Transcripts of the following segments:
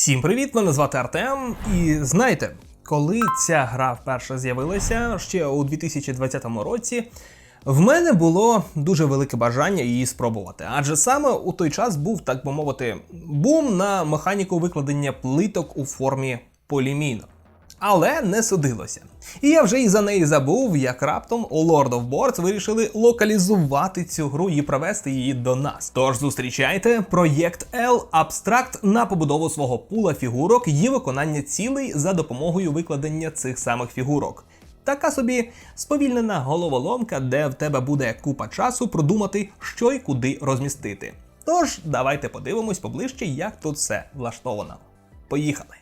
Всім привіт! Мене звати Артем. І знаєте, коли ця гра вперше з'явилася ще у 2020 році, в мене було дуже велике бажання її спробувати. Адже саме у той час був, так би мовити, бум на механіку викладення плиток у формі полімійно. Але не судилося. І я вже і за неї забув, як раптом у Lord of Boards вирішили локалізувати цю гру і привести її до нас. Тож зустрічайте проєкт L Abstract на побудову свого пула фігурок і виконання цілей за допомогою викладення цих самих фігурок. Така собі сповільнена головоломка, де в тебе буде купа часу продумати, що й куди розмістити. Тож давайте подивимось поближче, як тут все влаштовано. Поїхали!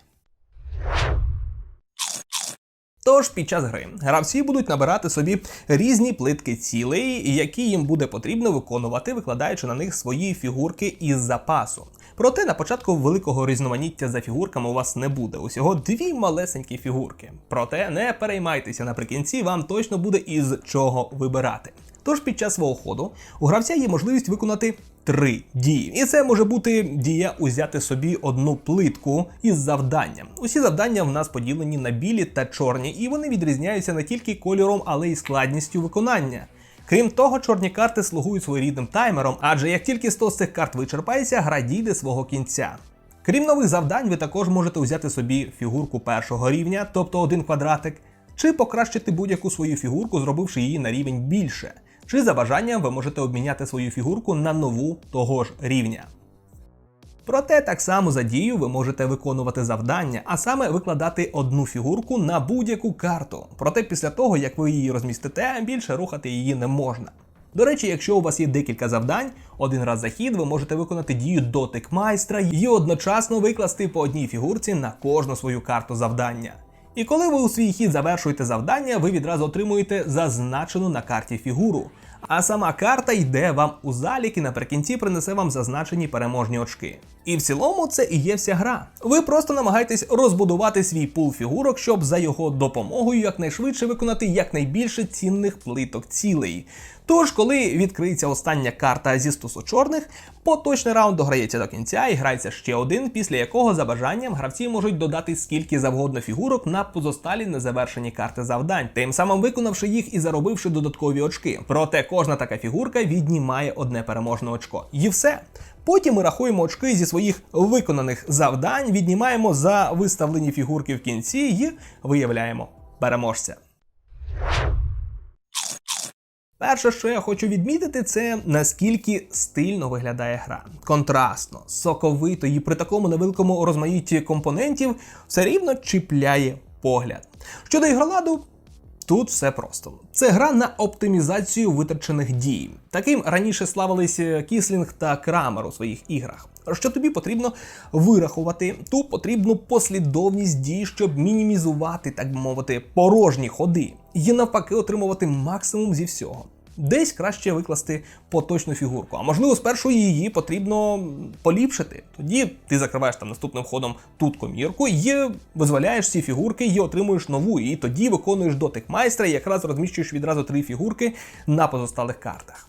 Тож під час гри гравці будуть набирати собі різні плитки цілей, які їм буде потрібно виконувати, викладаючи на них свої фігурки із запасу. Проте на початку великого різноманіття за фігурками у вас не буде. Усього дві малесенькі фігурки. Проте не переймайтеся наприкінці, вам точно буде із чого вибирати. Тож під час свого ходу у гравця є можливість виконати три дії. І це може бути дія узяти собі одну плитку із завданням. Усі завдання в нас поділені на білі та чорні, і вони відрізняються не тільки кольором, але й складністю виконання. Крім того, чорні карти слугують своєрідним таймером, адже як тільки 100 з цих карт вичерпається, гра дійде свого кінця. Крім нових завдань, ви також можете взяти собі фігурку першого рівня, тобто один квадратик, чи покращити будь-яку свою фігурку, зробивши її на рівень більше. Чи за бажанням ви можете обміняти свою фігурку на нову того ж рівня. Проте так само за дію ви можете виконувати завдання, а саме викладати одну фігурку на будь-яку карту. Проте після того, як ви її розмістите, більше рухати її не можна. До речі, якщо у вас є декілька завдань, один раз за хід ви можете виконати дію дотик майстра і одночасно викласти по одній фігурці на кожну свою карту завдання. І коли ви у свій хід завершуєте завдання, ви відразу отримуєте зазначену на карті фігуру. А сама карта йде вам у залік і наприкінці принесе вам зазначені переможні очки. І в цілому це і є вся гра. Ви просто намагаєтесь розбудувати свій пул фігурок, щоб за його допомогою якнайшвидше виконати якнайбільше цінних плиток цілей. Тож, коли відкриється остання карта зі стосу чорних, поточний раунд дограється до кінця і грається ще один, після якого за бажанням гравці можуть додати скільки завгодно фігурок на позосталі незавершені карти завдань, тим самим виконавши їх і заробивши додаткові очки. Проте кожна така фігурка віднімає одне переможне очко. І все. Потім ми рахуємо очки зі своїх виконаних завдань, віднімаємо за виставлені фігурки в кінці і виявляємо переможця. Перше, що я хочу відмітити, це наскільки стильно виглядає гра. Контрастно, соковито і при такому невеликому розмаїтті компонентів все рівно чіпляє погляд. Щодо ігроладу, Тут все просто. Це гра на оптимізацію витрачених дій. Таким раніше славились Кіслінг та Крамер у своїх іграх. Що тобі потрібно вирахувати ту потрібну послідовність дій, щоб мінімізувати, так би мовити, порожні ходи, і навпаки отримувати максимум зі всього. Десь краще викласти поточну фігурку, а можливо, спершу її потрібно поліпшити. Тоді ти закриваєш там наступним ходом тут комірку, і визволяєш ці фігурки, і отримуєш нову. І тоді виконуєш дотик майстра, і якраз розміщуєш відразу три фігурки на позосталих картах.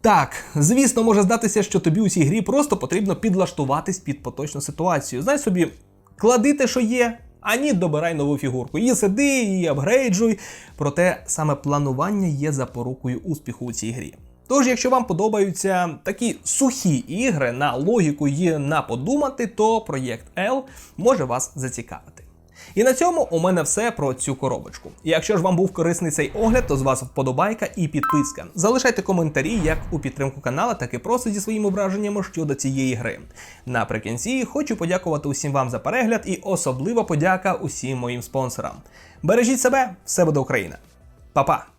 Так, звісно, може здатися, що тобі у цій грі просто потрібно підлаштуватись під поточну ситуацію. Знай собі, клади те, що є, ані добирай нову фігурку. І сиди, і апгрейджуй. Проте саме планування є запорукою успіху у цій грі. Тож, якщо вам подобаються такі сухі ігри на логіку і на подумати, то проєкт L може вас зацікавити. І на цьому у мене все про цю коробочку. Якщо ж вам був корисний цей огляд, то з вас вподобайка і підписка. Залишайте коментарі як у підтримку канала, так і просто зі своїми враженнями щодо цієї гри. Наприкінці хочу подякувати усім вам за перегляд і особлива подяка усім моїм спонсорам. Бережіть себе, все буде Україна. Па-па!